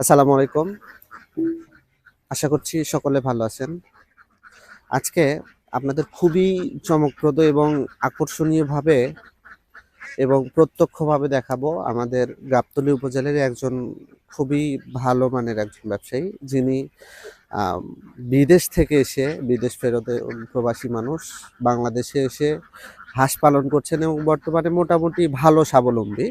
আসসালামু আলাইকুম। আশা করছি সকলে ভালো আছেন। আজকে আপনাদের খুবই চমকপ্রদ এবং আকর্ষণীয়ভাবে এবং প্রত্যক্ষভাবে দেখাবো আমাদের গাবতলী উপজেলার একজন খুবই ভালো মানের একজন ব্যবসায়ী, যিনি বিদেশ থেকে এসে, বিদেশ ফেরত প্রবাসী মানুষ, বাংলাদেশে এসে হাঁস পালন করছেন এবং বর্তমানে মোটামুটি ভালো স্বাবলম্বী।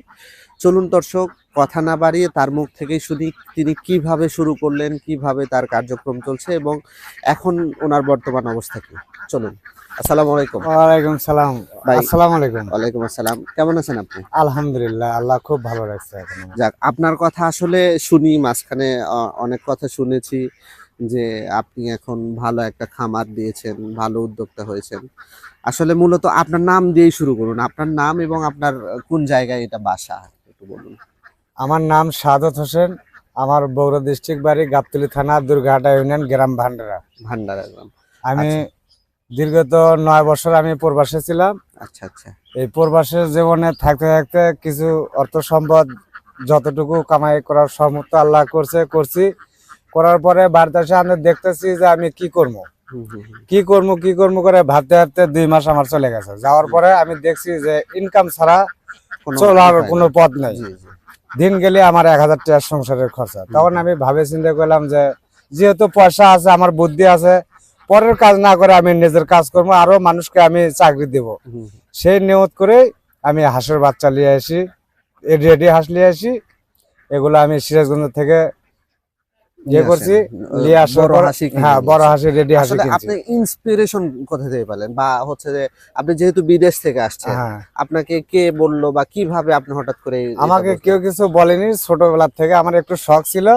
চলুন দর্শক কথা না বাড়িয়ে তার মুখ থেকেই শুনি তিনি কীভাবে শুরু করলেন কীভাবে তার কার্যক্রম চলছে এবং এখন ওনার বর্তমান অবস্থা কি। চলুন আসসালামু আলাইকুম। ওয়ালাইকুম সালাম। আসসালামু আলাইকুম। ওয়ালাইকুম আসসালাম। কেমন আছেন আপনি? আলহামদুলিল্লাহ আল্লাহ খুব ভালো রাখছে যাক আপনার কথা আসলে শুনি মাঝখানে অনেক কথা শুনেছি যে আপনি এখন ভালো একটা খামার দিয়েছেন ভালো উদ্যোক্তা হয়েছেন। আসলে মূলত আপনার নাম দিয়েই শুরু করুন। আপনার নাম এবং আপনার কোন জায়গায় এটা বাসা? একটু বলুন। আমার নাম সাদত হোসেন আমার বগুড়া ডিস্ট্রিক্ট বাড়ি গাবতলি থানা দুর্গাহাটা ইউনিয়ন গ্রাম ভান্ডারা। ভান্ডারা গ্রাম। আমি আচ্ছা। দীর্ঘত নয় বছর আমি প্রবাসে ছিলাম। আচ্ছা আচ্ছা। এই প্রবাসের জীবনে থাকতে থাকতে কিছু অর্থ সম্পদ যতটুকু কামাই করার সমর্থ আল্লাহ করছে করছি। করার পরে বাড়িতে এসে আমি দেখতেছি যে আমি কি করব। কি করব কি করব করে ভাবতে ভাবতে দুই মাস আমার চলে গেছে। যাওয়ার পরে আমি দেখছি যে ইনকাম ছাড়া চলার কোনো পথ নাই। দিন গেলে আমার এক হাজার টাকার সংসারের খরচা। তখন আমি ভাবে চিন্তা করলাম যে যেহেতু পয়সা আছে আমার বুদ্ধি আছে পরের কাজ না করে আমি নিজের কাজ করব আরও মানুষকে আমি চাকরি দেব। সেই নিয়ত করে আমি হাঁসের বাচ্চা নিয়ে আসি রেডি হাঁস নিয়ে আসি। এগুলো আমি সিরাজগঞ্জ থেকে নিয়ে করছি আসেন। নিয়ে আসার বড় পর হাসি হ্যাঁ বড় আসেন। রেডি হাঁসি কিনছি। আপনি ইন্সপিরেশন কোথা থেকে পেলেন? বা হচ্ছে যে আপনি যেহেতু বিদেশ থেকে আসছেন হ্যাঁ। আপনাকে কে বলল বা কীভাবে আপনি হঠাৎ করে আমাকে কেউ কিছু বলেনি ছোটবেলা থেকে আমার একটু শখ ছিল।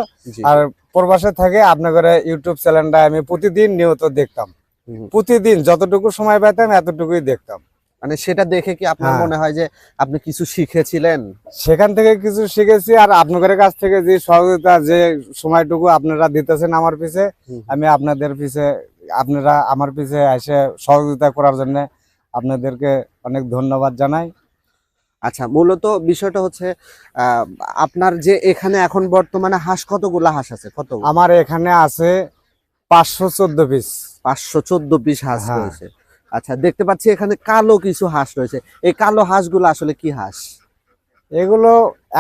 আর প্রবাসে থেকে আপনাদের ইউটিউব চ্যানেলটা আমি প্রতিদিন নিয়ত দেখতাম। প্রতিদিন যতটুকু সময় পেতাম এতটুকুই দেখতাম। মানে সেটা দেখে কি আপনার হ্যাঁ। মনে হয় যে আপনি কিছু শিখেছিলেন? সেখান থেকে কিছু শিখেছি আর আপনাদের কাছ থেকে যে সহযোগিতা যে সময়টুকু আপনারা দিতেছেন আমার পিছে আমি আপনাদের পিছে আপনারা আমার পিছে এসে সহযোগিতা করার জন্য আপনাদেরকে অনেক ধন্যবাদ জানাই। আচ্ছা মূলত বিষয়টা হচ্ছে আহ, আপনার যে এখানে এখন বর্তমানে হাঁস কতগুলা হাঁস আছে? কত? আমার এখানে আছে পাঁচশো চোদ্দ পিস। পাঁচশো চোদ্দ পিস হাঁস হ্যাঁ। রয়েছে। আচ্ছা দেখতে পাচ্ছি এখানে কালো কিছু হাঁস রয়েছে। এই কালো হাঁসগুলো আসলে কি হাঁস? এগুলো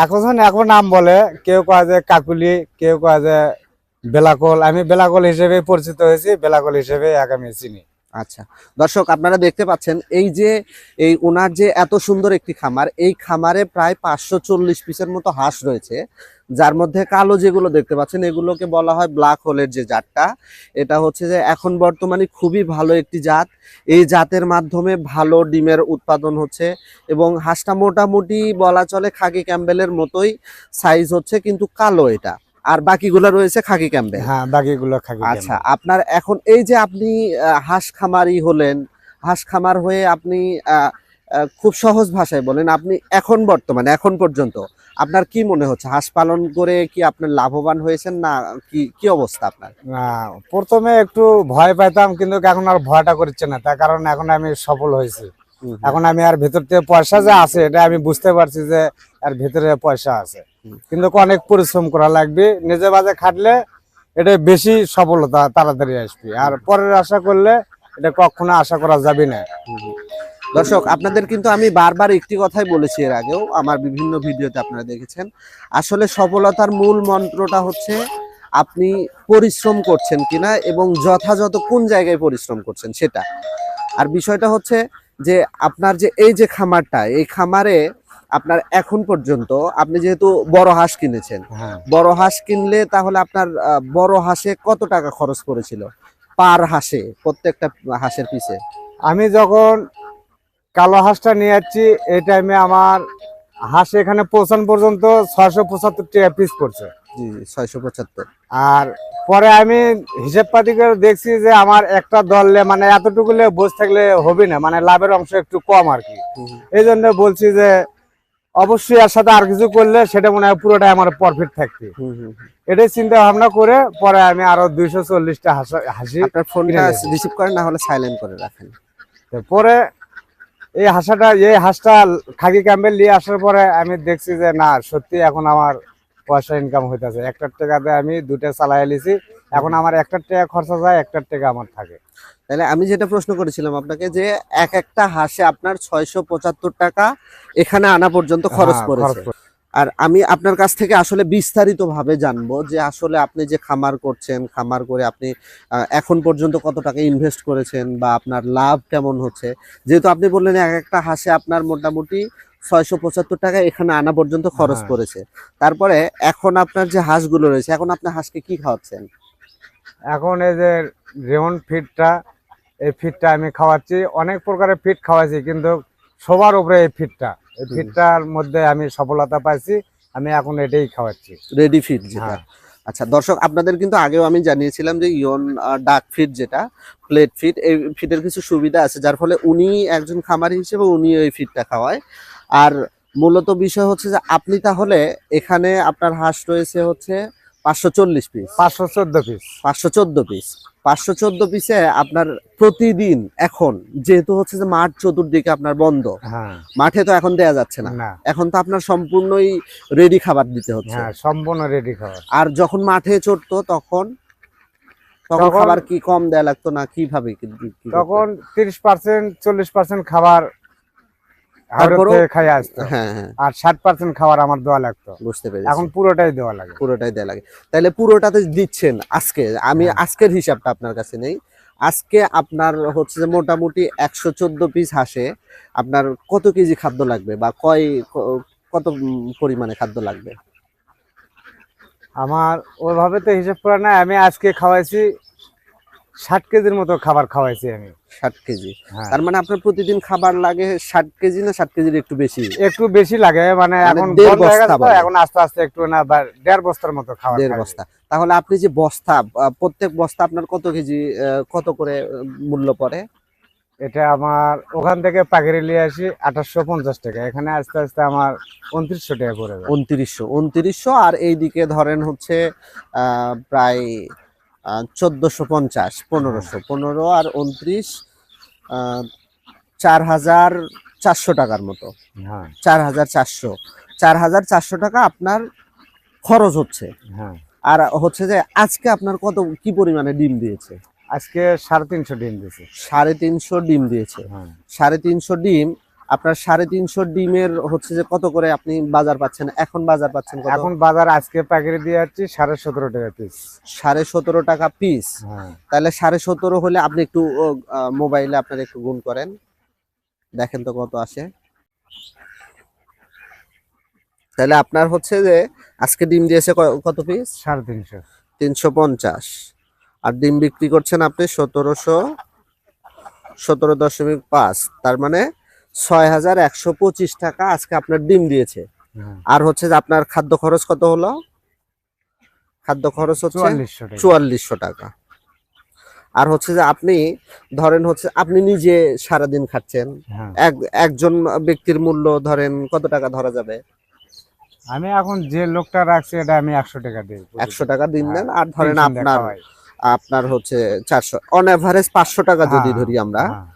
এখন এখন নাম বলে, কেউ কয়া যে কাকুলি, কেউ কয়া যে বেলাকল। আমি বেলাকল হিসেবে পরিচিত হয়েছি, বেলাকল হিসেবে এক আমি চিনি। আচ্ছা। দর্শক, আপনারা দেখতে পাচ্ছেন, এই যে, এই ওনার যে এত সুন্দর একটি খামার, এই খামারে প্রায় পাঁচশো চল্লিশ পিসের মতো হাঁস রয়েছে, যার মধ্যে কালো যেগুলো দেখতে পাচ্ছেন, এগুলোকে বলা হয় ব্ল্যাক হোলের যে জাতটা, এটা হচ্ছে যে এখন বর্তমানে খুবই ভালো একটি জাত। এই জাতের মাধ্যমে ভালো ডিমের উৎপাদন হচ্ছে এবং হাঁসটা মোটামুটি বলা চলে খাকি ক্যাম্বেলের মতোই, সাইজ হচ্ছে কিন্তু কালো এটা। আর বাকিগুলো রয়েছে খাকি ক্যাম্পে। হ্যাঁ বাকিগুলো খাকি আচ্ছা আপনার এখন এই যে আপনি হাঁস খামারি হলেন হাঁস খামার হয়ে আপনি খুব সহজ ভাষায় বলেন আপনি এখন বর্তমানে এখন পর্যন্ত আপনার কি মনে হচ্ছে? হাঁস পালন করে কি আপনার লাভবান হয়েছেন না কি কি অবস্থা আপনার? না, প্রথমে একটু ভয় পাইতাম কিন্তু এখন আর ভয়টা করছে না। তার কারণ এখন আমি সফল হয়েছি। এখন আমি আর ভেতর থেকে পয়সা যে আছে এটা আমি বুঝতে পারছি যে আর ভেতরে পয়সা আছে। কিন্তু অনেক পরিশ্রম করা লাগবে। নিজে বাজে খাটলে এটা বেশি সফলতা তাড়াতাড়ি আসবে। আর পরের আশা করলে এটা কখনো আশা করা যাবে না। দর্শক, আপনাদের কিন্তু আমি বারবার একটি কথাই বলেছি এর আগেও, আমার বিভিন্ন ভিডিওতে আপনারা দেখেছেন। আসলে সফলতার মূল মন্ত্রটা হচ্ছে আপনি পরিশ্রম করছেন কিনা এবং যথাযথ কোন জায়গায় পরিশ্রম করছেন সেটা। আর বিষয়টা হচ্ছে যে আপনার যে এই যে খামারটা, এই খামারে আপনার এখন পর্যন্ত আপনি যেহেতু বড় হাঁস কিনেছেন হ্যাঁ। বড় হাঁস কিনলে তাহলে আপনার বড় হাঁসে কত টাকা খরচ করেছিল পার হাঁসে প্রত্যেকটা হাঁসের পিছে আমি যখন কালো হাঁসটা নিয়ে যাচ্ছি এই টাইমে আমার হাঁস এখানে পৌঁছানো পর্যন্ত ছয়শো পঁচাত্তর টাকা পিস পড়ছে। জি ছয়শো পঁচাত্তর। আর পরে আমি হিসেব পাতি করে দেখছি যে আমার একটা দলে মানে এতটুকু বসে থাকলে হবে না মানে লাভের অংশ একটু কম আর কি। এই জন্য বলছি যে অবশ্যই এর সাথে আর কিছু করলে সেটা মনে হয় পুরোটাই আমার প্রফিট থাকবে। এটাই চিন্তা ভাবনা করে পরে আমি আরও দুইশো চল্লিশটা হাসি আপনার ফোনটা রিসিভ করেন না হলে সাইলেন্ট করে রাখেন। পরে এই হাসাটা এই হাঁসটা খাকি ক্যাম্বেল নিয়ে আসার পরে আমি দেখছি যে না সত্যি এখন আমার পয়সা ইনকাম হইতেছে। একটার টাকাতে আমি দুটা চালাই লিছি এখন আমার একটার টাকা খরচা যায় একটার টাকা আমার থাকে। তাহলে আমি যেটা প্রশ্ন করেছিলাম আপনাকে যে এক একটা হাঁসে আপনার ছয়শো পঁচাত্তর টাকা এখানে আনা পর্যন্ত খরচ হ্যাঁ, পড়েছে। আর আমি আপনার কাছ থেকে আসলে বিস্তারিত ভাবে জানব যে আসলে আপনি যে খামার করছেন খামার করে আপনি এখন পর্যন্ত কত টাকা ইনভেস্ট করেছেন বা আপনার লাভ কেমন হচ্ছে। যেহেতু আপনি বললেন এক একটা হাঁসে আপনার মোটামুটি ছয়শো পঁচাত্তর টাকা এখানে আনা পর্যন্ত খরচ হ্যাঁ। পড়েছে তারপরে এখন আপনার যে হাঁসগুলো রয়েছে এখন আপনি হাঁসকে কি খাওয়াচ্ছেন? এখন এই যে রেমন ফিডটা এই ফিডটা আমি খাওয়াচ্ছি। অনেক প্রকারের ফিড খাওয়াচ্ছি কিন্তু সবার উপরে এই ফিডটা এই। ফিডটার মধ্যে আমি সফলতা পাইছি আমি এখন এটাই খাওয়াচ্ছি। রেডি ফিড যেটা। হ্যাঁ। আচ্ছা দর্শক আপনাদের কিন্তু আগেও আমি জানিয়েছিলাম যে ইয়ন ডাক ফিড যেটা প্লেট ফিড এই ফিডের কিছু সুবিধা আছে যার ফলে উনি একজন খামারি হিসেবে উনি এই ফিডটা খাওয়ায়। আর মূলত বিষয় হচ্ছে যে আপনি তাহলে এখানে আপনার হাঁস রয়েছে হচ্ছে পাঁচশো চল্লিশ পিস পাঁচশো চোদ্দ পিস পাঁচশো চোদ্দ পিস পাঁচশো চোদ্দ পিসে আপনার প্রতিদিন এখন যেহেতু হচ্ছে যে মাঠ চতুর্দিকে আপনার বন্ধ হ্যাঁ। মাঠে তো এখন দেয়া যাচ্ছে না। এখন তো আপনার সম্পূর্ণই রেডি খাবার দিতে হচ্ছে। হ্যাঁ সম্পূর্ণ রেডি খাওয়া আর যখন মাঠে চড়তো তখন তখন খাবার কি কম দেয়া লাগতো না? কীভাবে? তখন তিরিশ পার্সেন্ট চল্লিশ পার্সেন্ট খাবার হাওড়া তারপরেও- থেকে খাই আসতো হ্যাঁ হ্যাঁ আর ষাট পার্সেন্ট খাবার আমার দেওয়া লাগতো। বুঝতে পেরেছি। এখন পুরোটাই দেওয়া লাগে। পুরোটাই দেয়া লাগে। তাহলে পুরোটাতে দিচ্ছেন আজকে? আমি হ্যাঁ। আজকের হিসাবটা আপনার কাছে নেই। আজকে আপনার হচ্ছে যে মোটামুটি একশো চোদ্দ পিস হাঁসে আপনার কত কেজি খাদ্য লাগবে বা কয় কত পরিমাণে খাদ্য লাগবে? আমার ওইভাবে তো হিসাব করে না আমি আজকে খাওয়াইছি ষাট কেজির মতো খাবার খাওয়াইছি আমি। ষাট কেজি। হ্যাঁ। তার মানে আপনার প্রতিদিন খাবার লাগে ষাট কেজি না ষাট কেজির একটু বেশি? একটু বেশি লাগে মানে এখন দেড় বস্তা গেছে তো, বলে। এখন আস্তে আস্তে একটু না দেড় বস্তার মতো খাবার দেড় বস্তা। তাহলে আপনি যে বস্তা প্রত্যেক বস্তা আপনার কত কেজি কত করে মূল্য পড়ে? এটা আমার ওখান থেকে পাখিরে নিয়ে আসি আঠাশশো পঞ্চাশ টাকা। এখানে আস্তে আস্তে আমার উনত্রিশশো টাকা পড়ে যায়। উনত্রিশশো উনত্রিশশো আর এইদিকে ধরেন হচ্ছে আহ, প্রায় চোদ্দশো পঞ্চাশ পনেরোশো পনেরো আর উনত্রিশ চার হাজার চারশো টাকার মতো। হ্যাঁ। চার হাজার চারশো। চার হাজার চারশো টাকা আপনার খরচ হচ্ছে। হ্যাঁ। আর হচ্ছে যে আজকে আপনার কত কি পরিমাণে ডিম দিয়েছে? আজকে সাড়ে তিনশো ডিম দিয়েছে। সাড়ে তিনশো ডিম দিয়েছে। হ্যাঁ। সাড়ে তিনশো ডিম আপনার সাড়ে তিনশো ডিমের হচ্ছে যে কত করে আপনি বাজার পাচ্ছেন? এখন বাজার পাচ্ছেন এখন বাজার আজকে পাখিরে দিয়ে যাচ্ছি সাড়ে সতেরো টাকা পিস সাড়ে সতেরো টাকা পিস হ্যাঁ। তাহলে সাড়ে সতেরো হলে আপনি একটু মোবাইলে আপনার একটু গুণ করেন। দেখেন তো কত আসে। তাহলে আপনার হচ্ছে যে আজকে ডিম দিয়েছে কত পিস সাড়ে তিনশো। তিনশো পঞ্চাশ। আর ডিম বিক্রি করছেন আপনি সতেরোশো সতেরো দশমিক পাঁচ। তার মানে ছয় হাজার একশো পঁচিশ টাকা আজকে আপনার ডিম দিয়েছে। হ্যাঁ। আর হচ্ছে যে আপনার খাদ্য খরচ কত হলো? খাদ্য খরচ হচ্ছে চুয়াল্লিশশো টাকা। আর হচ্ছে যে আপনি ধরেন হচ্ছে আপনি নিজে সারাদিন খাচ্ছেন। হ্যাঁ। এক একজন ব্যক্তির মূল্য ধরেন কত টাকা ধরা যাবে? আমি এখন যে লোকটা রাখছি এটা আমি একশো টাকা দিই একশো টাকা দিন দেন আর ধরেন আপনার আপনার হচ্ছে চারশো অন অ্যাভারেজ পাঁচশো টাকা যদি হ্যাঁ, ধরি আমরা। হ্যাঁ,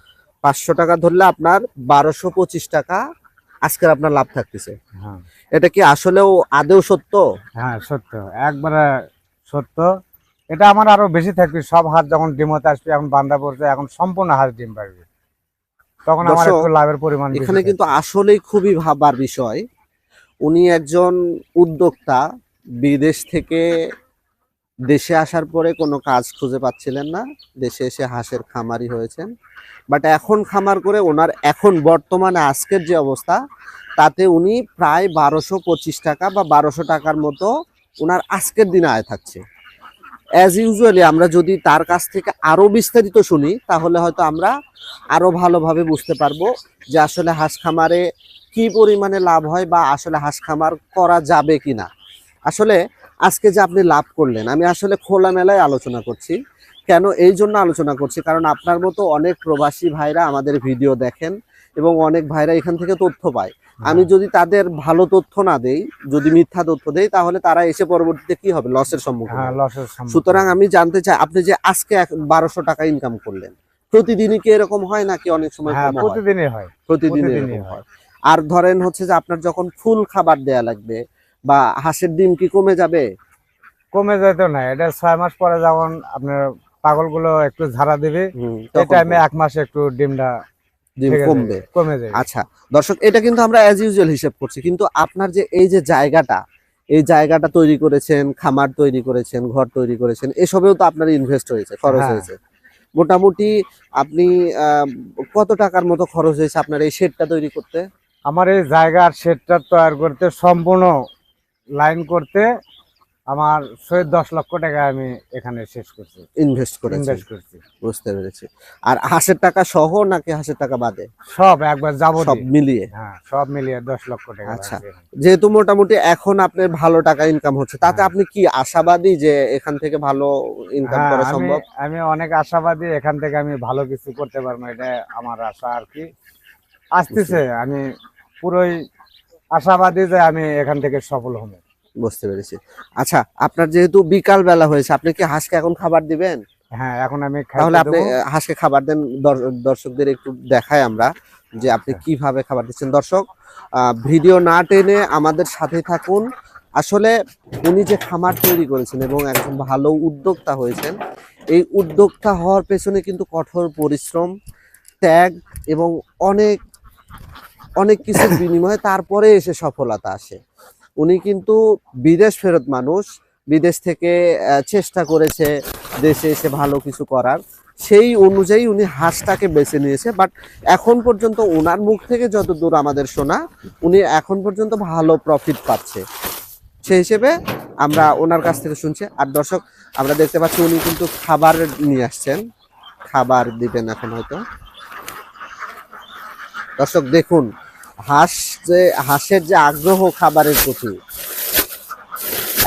পাঁচশো টাকা ধরলে আপনার বারোশো পঁচিশ টাকা আজকের আপনার লাভ থাকতেছে। হ্যাঁ। এটা কি আসলেও আদেও সত্য? হ্যাঁ সত্য। একবারে সত্য। এটা আমার আরও বেশি থাকবে। সব হাত যখন ডিমতে আসবে এখন বান্দা পড়ছে এখন সম্পূর্ণ হাত ডিম পারবে। তখন আমার একটু লাভের পরিমাণ এখানে কিন্তু আসলেই খুবই ভাবার বিষয়। উনি একজন উদ্যোক্তা বিদেশ থেকে দেশে আসার পরে কোনো কাজ খুঁজে পাচ্ছিলেন না। দেশে এসে হাঁসের খামারি হয়েছেন। বাট এখন খামার করে ওনার এখন বর্তমানে আজকের যে অবস্থা, তাতে উনি প্রায় বারোশো পঁচিশ টাকা বা বারোশো টাকার মতো ওনার আজকের দিনে আয় থাকছে। অ্যাজ ইউজুয়ালি আমরা যদি তার কাছ থেকে আরও বিস্তারিত শুনি, তাহলে হয়তো আমরা আরও ভালোভাবে বুঝতে পারব যে আসলে হাঁস খামারে কি পরিমাণে লাভ হয় বা আসলে হাঁস খামার করা যাবে কি না আসলে আজকে যে আপনি লাভ করলেন আমি আসলে খোলামেলায় আলোচনা করছি। কেন এই জন্য আলোচনা করছি? কারণ আপনার মতো অনেক প্রবাসী ভাইরা আমাদের ভিডিও দেখেন এবং অনেক ভাইরা এখান থেকে তথ্য পায়। আমি যদি তাদের ভালো তথ্য না দেই যদি মিথ্যা তথ্য দেই তাহলে তারা এসে পরবর্তীতে কি হবে? লসের সম্মুখীন হ্যাঁ সম্মুখীন। সুতরাং আমি জানতে চাই আপনি যে আজকে বারোশো টাকা ইনকাম করলেন প্রতিদিনই কি এরকম হয় নাকি অনেক সময় হ্যাঁ প্রতিদিনই হয়। প্রতিদিনই। হয়। আর ধরেন হচ্ছে যে আপনার যখন ফুল খাবার দেয়া লাগবে বা হাঁসের ডিম কি কমে যাবে? কমে যেত না এটা ছয় মাস পরে যেমন আপনার পাগলগুলো একটু ঝাড়া দিবে এই টাইমে এক মাসে একটু ডিমটা কমবে। কমে যায় আচ্ছা দর্শক এটা কিন্তু আমরা অ্যাজ ইউজুয়াল হিসেব করছি কিন্তু আপনার যে এই যে জায়গাটা এই জায়গাটা তৈরি করেছেন খামার তৈরি করেছেন ঘর তৈরি করেছেন এসবেও তো আপনার ইনভেস্ট হয়েছে খরচ হ্যাঁ। হয়েছে। মোটামুটি আপনি কত টাকার মতো খরচ হয়েছে আপনার এই শেডটা তৈরি করতে? আমার এই জায়গার শেডটা তৈরি করতে সম্পূর্ণ লাইন করতে আমার শহীদ দশ লক্ষ টাকা আমি এখানে শেষ করছি। ইনভেস্ট করে ইনভেস্ট করছি। বুঝতে পেরেছি। আর হাঁসের টাকা সহ নাকি হাঁসের টাকা বাদে? সব একবার যাব সব মিলিয়ে? হ্যাঁ সব মিলিয়ে দশ লক্ষ টাকা আচ্ছা। যেহেতু মোটামুটি এখন আপনার ভালো টাকা ইনকাম হচ্ছে তাতে হ্যাঁ। আপনি কি আশাবাদী যে এখান থেকে ভালো ইনকাম হ্যাঁ, করা সম্ভব? আমি অনেক আশাবাদী এখান থেকে আমি ভালো কিছু করতে পারব এটা আমার আশা আর কি। আসতেছে আমি পুরোই আশাবাদী যে আমি এখান থেকে সফল হব। বুঝতে পেরেছি। আচ্ছা আপনার যেহেতু বিকাল বেলা হয়েছে আপনি কি হাঁসকে এখন খাবার দিবেন? হ্যাঁ এখন আমি তাহলে আপনি। হাঁসকে খাবার দেন দর্শকদের একটু দেখাই আমরা যে আপনি আচ্ছা। কীভাবে খাবার দিচ্ছেন। দর্শক আহ, ভিডিও না টেনে আমাদের সাথে থাকুন। আসলে উনি যে খামার তৈরি করেছেন এবং একজন ভালো উদ্যোক্তা হয়েছেন এই উদ্যোক্তা হওয়ার পেছনে কিন্তু কঠোর পরিশ্রম ত্যাগ এবং অনেক অনেক কিছুর বিনিময়ে তারপরে এসে সফলতা আসে। উনি কিন্তু বিদেশ ফেরত মানুষ, বিদেশ থেকে চেষ্টা করেছে দেশে এসে ভালো কিছু করার। সেই অনুযায়ী উনি হাঁসটাকে বেছে নিয়েছে বাট এখন পর্যন্ত ওনার মুখ থেকে যত দূর আমাদের শোনা, উনি এখন পর্যন্ত ভালো প্রফিট পাচ্ছে। সেই হিসেবে আমরা ওনার কাছ থেকে শুনছি। আর দর্শক, আমরা দেখতে পাচ্ছি উনি কিন্তু খাবার নিয়ে আসছেন। খাবার দিবেন এখন হয়তো। দর্শক, দেখুন হাঁস যে, হাঁসের যে আগ্রহ খাবারের প্রতি,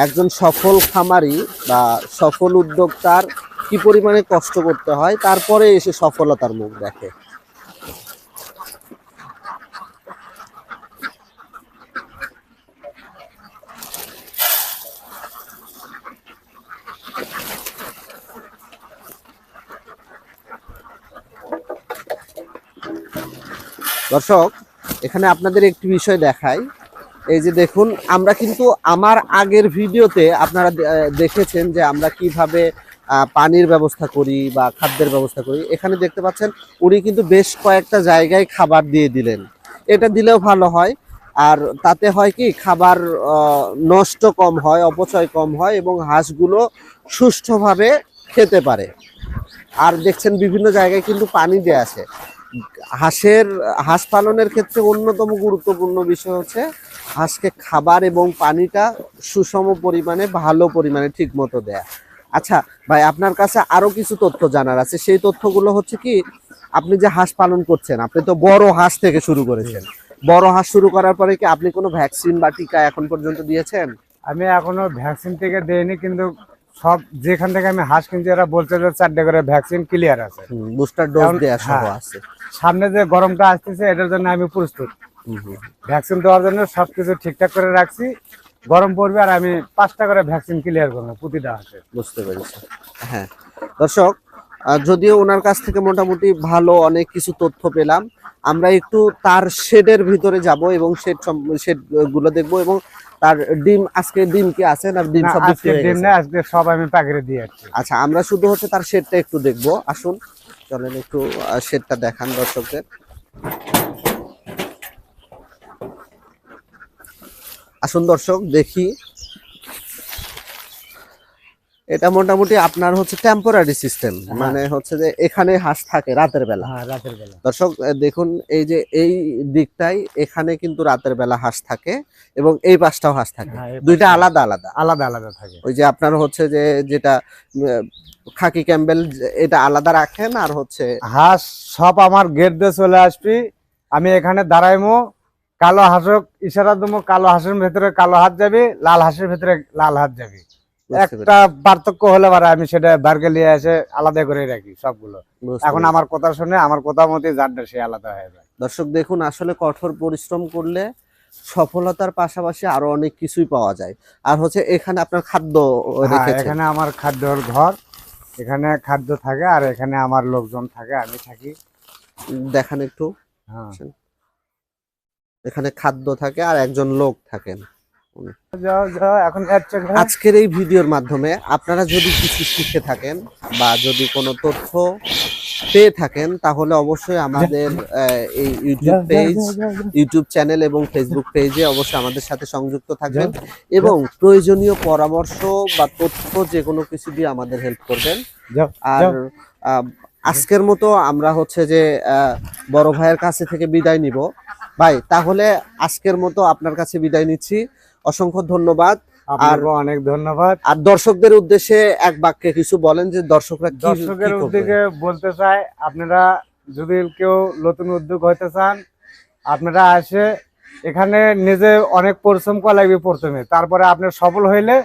একজন সফল খামারি বা সফল উদ্যোক্তার কি পরিমাণে কষ্ট করতে হয়, তারপরে এসে সফলতার মুখ দেখে। দর্শক এখানে আপনাদের একটি বিষয় দেখাই। এই যে দেখুন, আমরা কিন্তু আমার আগের ভিডিওতে আপনারা দেখেছেন যে আমরা কীভাবে পানির ব্যবস্থা করি বা খাদ্যের ব্যবস্থা করি। এখানে দেখতে পাচ্ছেন, উনি কিন্তু বেশ কয়েকটা জায়গায় খাবার দিয়ে দিলেন। এটা দিলেও ভালো হয়। আর তাতে হয় কি, খাবার নষ্ট কম হয়, অপচয় কম হয় এবং হাঁসগুলো সুষ্ঠুভাবে খেতে পারে। আর দেখছেন বিভিন্ন জায়গায় কিন্তু পানি দেয়া আছে। হাঁসের, হাঁস পালনের ক্ষেত্রে অন্যতম গুরুত্বপূর্ণ বিষয় হচ্ছে হাঁসকে খাবার এবং পানিটা সুষম পরিমাণে, ভালো পরিমাণে ঠিক মতো দেয়া। আচ্ছা ভাই, আপনার কাছে আরও কিছু তথ্য জানার আছে? সেই তথ্যগুলো হচ্ছে কি, আপনি যে হাঁস পালন করছেন, আপনি তো বড় হাঁস থেকে শুরু করেছেন। বড় হাঁস শুরু করার পরে কি আপনি কোনো ভ্যাকসিন বা টিকা এখন পর্যন্ত দিয়েছেন? আমি এখনও ভ্যাকসিন থেকে দেইনি, কিন্তু সব যেখান থেকে আমি হাঁস কিনছি এরা বলছে যে চারটে করে ভ্যাকসিন ক্লিয়ার আছে। বুস্টার ডোজ দেয়া সহ হ্যাঁ। আছে। সামনে যে গরমটা আসতেছে এটার জন্য আমি প্রস্তুত। ভ্যাকসিন দেওয়ার জন্য সবকিছু ঠিকঠাক করে রাখছি। গরম পড়বে আর আমি পাঁচটা করে ভ্যাকসিন ক্লিয়ার করব প্রতিটা হাঁসে। বুঝতে পেরেছি। হ্যাঁ দর্শক যদিও ওনার কাছ থেকে মোটামুটি ভালো অনেক কিছু তথ্য পেলাম আমরা একটু তার শেডের ভিতরে যাব এবং শেড শেডগুলো দেখব এবং তার ডিম আজকে ডিম কি আছে না ডিম সব বিক্রি আজকে ডিম না আজকে সব আমি প্যাকেটে দিয়ে আছি আচ্ছা আমরা শুধু হচ্ছে তার শেডটা একটু দেখব। আসুন চলেন একটু শেডটা দেখান দর্শকদের। আসুন দর্শক দেখি এটা মোটামুটি আপনার হচ্ছে টেম্পোরারি সিস্টেম মানে হচ্ছে যে এখানে হাঁস থাকে রাতের বেলা। হ্যাঁ রাতের বেলা। দর্শক দেখুন এই যে এই দিকটাই এখানে কিন্তু রাতের বেলা হাঁস থাকে এবং এই পাশটাও হাঁস থাকে। হ্যাঁ, দুইটা আলাদা আলাদা। আলাদা আলাদা থাকে। ওই যে আপনার হচ্ছে যে যেটা খাকি ক্যাম্বেল এটা আলাদা রাখেন আর হচ্ছে হাঁস সব আমার গেট দিয়ে চলে আসবি। আমি এখানে দাঁড়াইমো কালো হাঁসক ইশারা দেবো কালো হাঁসের ভেতরে কালো হাত যাবি লাল হাঁসের ভেতরে লাল হাত যাবে। একটা পার্থক্য হলে পারে আমি সেটা বার্গে নিয়ে এসে আলাদা করে রাখি সবগুলো। এখন আমার কথা শুনে আমার কথা মতে যারটা সে আলাদা হয়ে যায়। দর্শক দেখুন আসলে কঠোর পরিশ্রম করলে সফলতার পাশাপাশি আরও অনেক কিছুই পাওয়া যায়। আর হচ্ছে এখানে আপনার খাদ্য হ্যাঁ, এখানে আমার খাদ্যর ঘর এখানে খাদ্য থাকে আর এখানে আমার লোকজন থাকে আমি থাকি। দেখান একটু। হ্যাঁ। এখানে খাদ্য থাকে আর একজন লোক থাকেন। আজকের এই ভিডিওর মাধ্যমে আপনারা যদি কিছু শিখে থাকেন বা যদি কোনো তথ্য পেয়ে থাকেন তাহলে অবশ্যই আমাদের এই ইউটিউব পেজ। ইউটিউব চ্যানেল এবং ফেসবুক পেজে অবশ্যই আমাদের সাথে সংযুক্ত থাকবেন এবং প্রয়োজনীয় পরামর্শ বা তথ্য যে কোনো কিছু দিয়ে আমাদের হেল্প করবেন। আর আজকের মতো আমরা হচ্ছে যে বড় ভাইয়ের কাছে থেকে বিদায় নিব। ভাই তাহলে আজকের মতো আপনার কাছে বিদায় নিচ্ছি। অসংখ্য ধন্যবাদ। আপনাকে অনেক ধন্যবাদ। আর দর্শকদের উদ্দেশ্যে এক বাক্যে কিছু বলেন যে দর্শকরা দর্শকের? উদ্যোগে বলতে চাই আপনারা যদি কেউ নতুন উদ্যোগ হইতে চান আপনারা আসে এখানে নিজে অনেক পরিশ্রম করা লাগবে প্রথমে। তারপরে আপনি সফল হইলে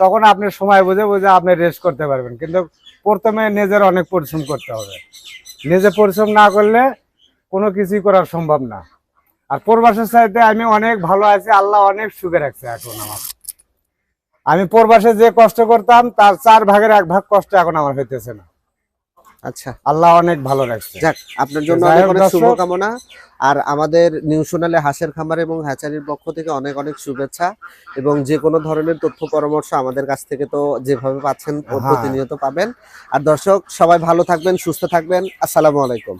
তখন আপনি সময় বুঝে বুঝে আপনি রেস্ট করতে পারবেন। কিন্তু প্রথমে নিজের অনেক পরিশ্রম করতে হবে। নিজে পরিশ্রম না করলে কোনো কিছুই করা সম্ভব না। আর প্রবাসের চাইতে আমি অনেক ভালো আছি আল্লাহ অনেক সুখে রাখছে এখন আমার। আমি প্রবাসে যে কষ্ট করতাম তার চার ভাগের এক ভাগ কষ্ট এখন আমার হইতেছে না। আচ্ছা। আল্লাহ অনেক ভালো রাখছে। যাক আপনার জন্য অনেক অনেক শুভকামনা। আর আমাদের নিউ সোনালে হাঁসের খামার এবং হ্যাচারির পক্ষ থেকে অনেক অনেক শুভেচ্ছা এবং যে কোনো ধরনের তথ্য পরামর্শ আমাদের কাছ থেকে তো যেভাবে পাচ্ছেন হ্যাঁ। প্রতিনিয়ত পাবেন। আর দর্শক সবাই ভালো থাকবেন সুস্থ থাকবেন। আসসালামু আলাইকুম।